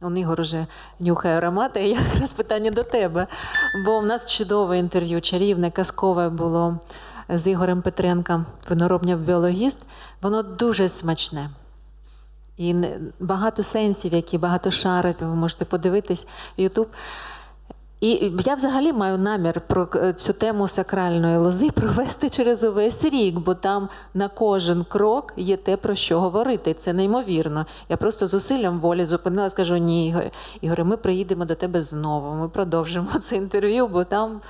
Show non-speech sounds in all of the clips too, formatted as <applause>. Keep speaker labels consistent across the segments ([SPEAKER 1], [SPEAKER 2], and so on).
[SPEAKER 1] Он Ігор уже нюхає аромати, <laughs> і якраз питання до тебе. Бо в нас чудове інтерв'ю, чарівне, казкове було з Ігорем Петренком, виноробняв біологіст. Воно дуже смачне. І багато сенсів, які багато шарить, ви можете подивитись Ютуб. І я взагалі маю намір про е, цю тему сакральної лози <laughs> провести через увесь рік, бо там на кожен крок є те, про що говорити. Це неймовірно. Я просто зусиллям волі зупинила, скажу: ні, Ігоре, ми приїдемо до тебе знову. Ми продовжимо <laughs> це інтерв'ю, бо там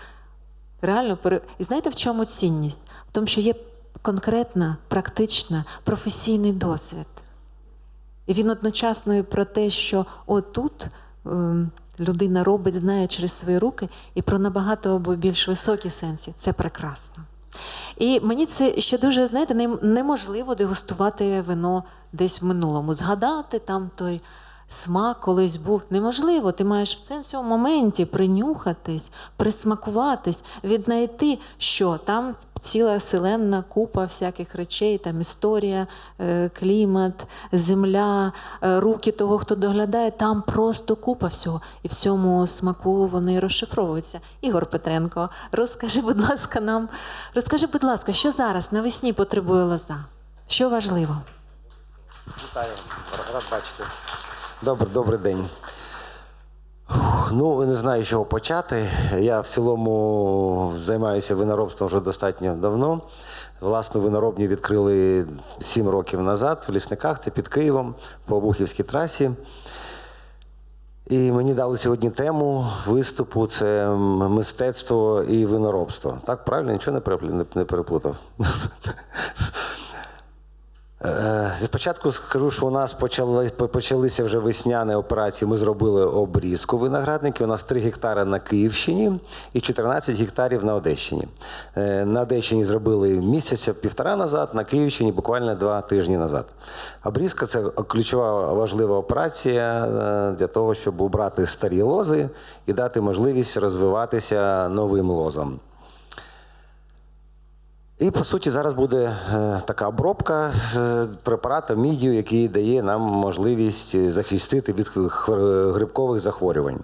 [SPEAKER 1] реально. І знаєте, в чому цінність? В тому, що є конкретна, практична, професійний досвід. І він одночасно і про те, що отут ем, людина робить, знає через свої руки, і про набагато або більш високі сенсі. Це прекрасно. І мені це ще дуже, знаєте, неможливо дегустувати вино десь в минулому. Згадати там той смак колись був. Неможливо. Ти маєш в цьому- моменті принюхатись, присмакуватись, віднайти, що там ціла селенна купа всяких речей, там історія, е, клімат, земля, е, руки того, хто доглядає, там просто купа всього. І в цьому смаку вони розшифровуються. Ігор Петренко, розкажи, будь ласка, нам, розкажи, будь ласка, що зараз навесні потребує лоза? Що важливо?
[SPEAKER 2] Вітаю, рад бачити. Добрий, добрий день. Ну, не знаю, з чого почати. Я в цілому займаюся виноробством вже достатньо давно. Власну виноробню відкрили 7 років назад в лісниках, це під Києвом по Обухівській трасі. І мені дали сьогодні тему виступу це мистецтво і виноробство. Так, правильно, нічого не переплутав. <laughs> Е, Спочатку скажу, що у нас почали, почалися вже весняні операції. Ми зробили обрізку виноградників. У нас 3 гектари на Київщині і 14 гектарів на Одещині. Е, На Одещині зробили місяця півтора назад, на Київщині буквально два тижні назад. Обрізка це ключова важлива операція е, для того, щоб убрати старі лози і дати можливість розвиватися новим лозам. І по суті зараз буде е, така обробка е, мідію, який дає нам можливість е, захистити від грибкових захворювань.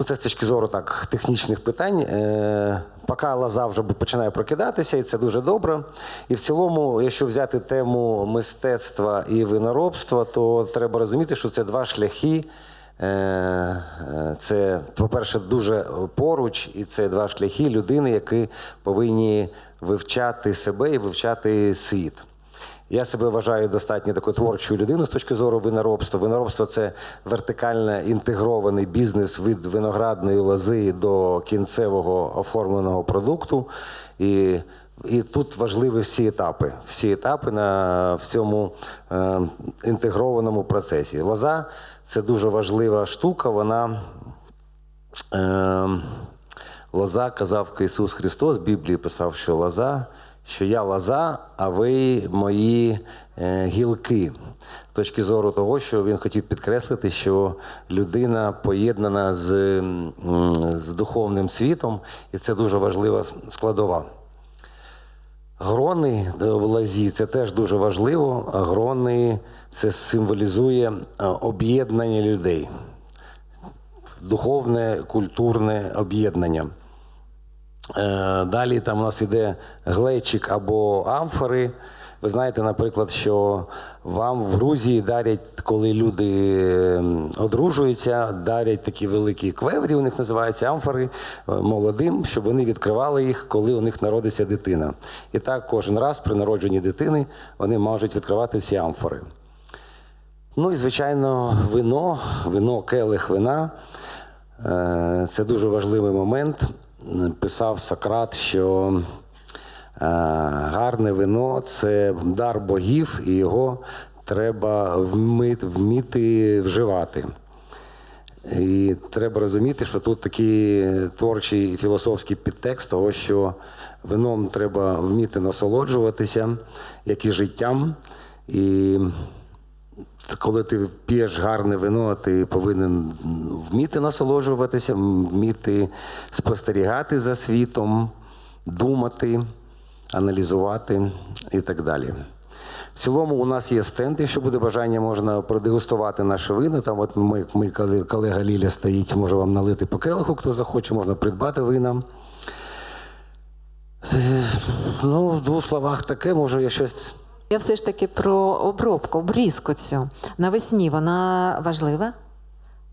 [SPEAKER 2] Ну, Це з точки зору так, технічних питань. Поки лоза вже починає прокидатися, і це дуже добре. І в цілому, якщо взяти тему мистецтва і виноробства, то треба розуміти, що це два шляхи. Е, Це, по-перше, дуже поруч, і це два шляхи людини, які повинні вивчати себе і вивчати світ. Я себе вважаю достатньо такою творчою людиною з точки зору виноробства. Виноробство це вертикально інтегрований бізнес від виноградної лози до кінцевого оформленого продукту. І, і тут важливі всі етапи. Всі етапи на в цьому е, інтегрованому процесі. Лоза це дуже важлива штука. Вона е, лоза казав Ісус Христос, в Біблії писав, що лоза що я лоза, а ви мої е, гілки. З точки зору того, що він хотів підкреслити, що людина поєднана з, з духовним світом, і це дуже важлива складова. Грони е, в лазі це теж дуже важливо. Грони це символізує е, об'єднання людей, духовне, культурне об'єднання. Е, Далі там у нас йде глечик або амфори. Ви знаєте, наприклад, що вам в Грузії дарять, коли люди ем, одружуються, дарять такі великі квеврі, у них називаються амфори е, молодим, щоб вони відкривали їх, коли у них народиться дитина. І так кожен раз при народженні дитини вони можуть відкривати ці амфори. Ну і, звичайно, вино, вино, келих вина. Е, Це дуже важливий момент. Писав Сократ, що гарне вино це дар богів, і його треба вміти вживати. І треба розуміти, що тут такий творчий філософський підтекст того, що вином треба вміти насолоджуватися, як і життям. І коли ти п'єш гарне вино, ти повинен вміти насолоджуватися, вміти спостерігати за світом, думати, аналізувати і так далі. В цілому у нас є стенд, якщо буде бажання, можна продегустувати наші вина. Там от ми, коле- колега Ліля стоїть, може вам налити по келиху, хто захоче, можна придбати вина. Е, Ну, в двох словах таке, може, я щось.
[SPEAKER 1] Я все ж таки про обробку, обрізку цю. Навесні вона важлива?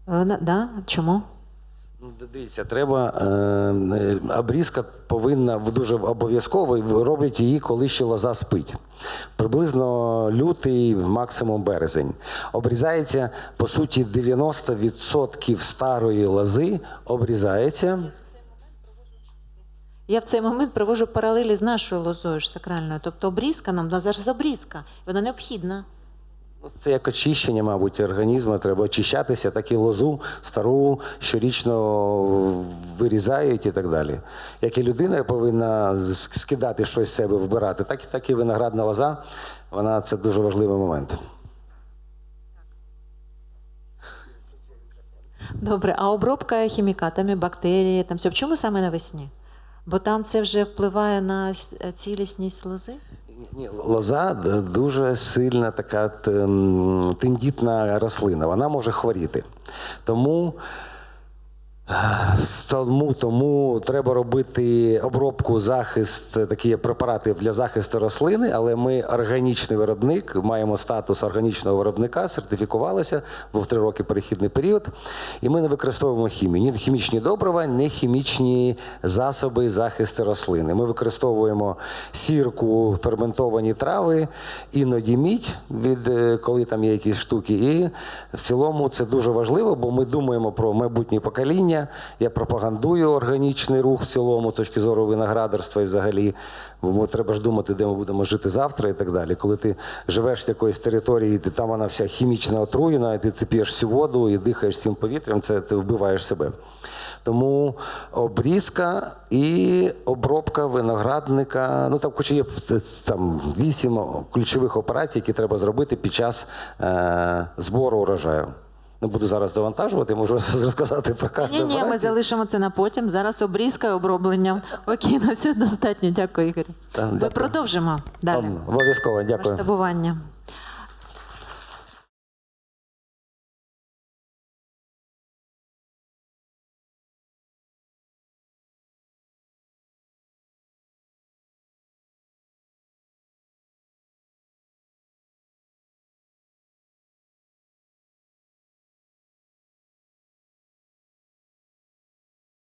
[SPEAKER 1] Вона, да? Чому?
[SPEAKER 2] Ну, Дивіться, треба е, обрізка повинна дуже обов'язково роблять її, коли ще лоза спить. Приблизно лютий, максимум березень. Обрізається по суті 90% старої лози обрізається.
[SPEAKER 1] Я в цей момент проводжу паралелі з нашою лозою ж сакральною. Тобто обрізка нам вона зараз обрізка, вона необхідна.
[SPEAKER 2] Це як очищення, мабуть, організму. Треба очищатися, так і лозу стару щорічно вирізають і так далі. Як і людина повинна скидати щось з себе, вбирати, так, і- так і виноградна лоза. Вона це дуже важливий момент.
[SPEAKER 1] Добре, а обробка хімікатами, бактерії, там все. Чому саме навесні? Бо там це вже впливає на цілісність лози?
[SPEAKER 2] Ні, лоза дуже сильна така тендітна рослина, вона може хворіти. Тому, тому, тому треба робити обробку, захист, такі препарати для захисту рослини, але ми органічний виробник, маємо статус органічного виробника, сертифікувалися, був три роки перехідний період, і ми не використовуємо хімію. Ні хімічні добрива, ні хімічні засоби захисту рослини. Ми використовуємо сірку, ферментовані трави, іноді мідь, від, е, коли там є якісь штуки. І в цілому це дуже важливо, бо ми думаємо про майбутнє покоління. Я пропагандую органічний рух в цілому, точки зору виноградарства і взагалі. Бо треба ж думати, де ми будемо жити завтра і так далі. Коли ти живеш в якоїсь території, де там вона вся хімічно отруєна, і ти, ти п'єш всю воду і дихаєш цим повітрям, це ти вбиваєш себе. Тому обрізка і обробка виноградника. Ну там хоч є там вісім ключових операцій, які треба зробити під час е, збору урожаю. Не буду зараз довантажувати, можу <laughs> розказати про кожну
[SPEAKER 1] Ні, ні, ми залишимо це на потім. Зараз обрізка і оброблення. Окей, <laughs> на це достатньо. Дякую, Ігор. Ми
[SPEAKER 2] дякую.
[SPEAKER 1] продовжимо далі.
[SPEAKER 2] Обов'язково, дякую.
[SPEAKER 1] Масштабування.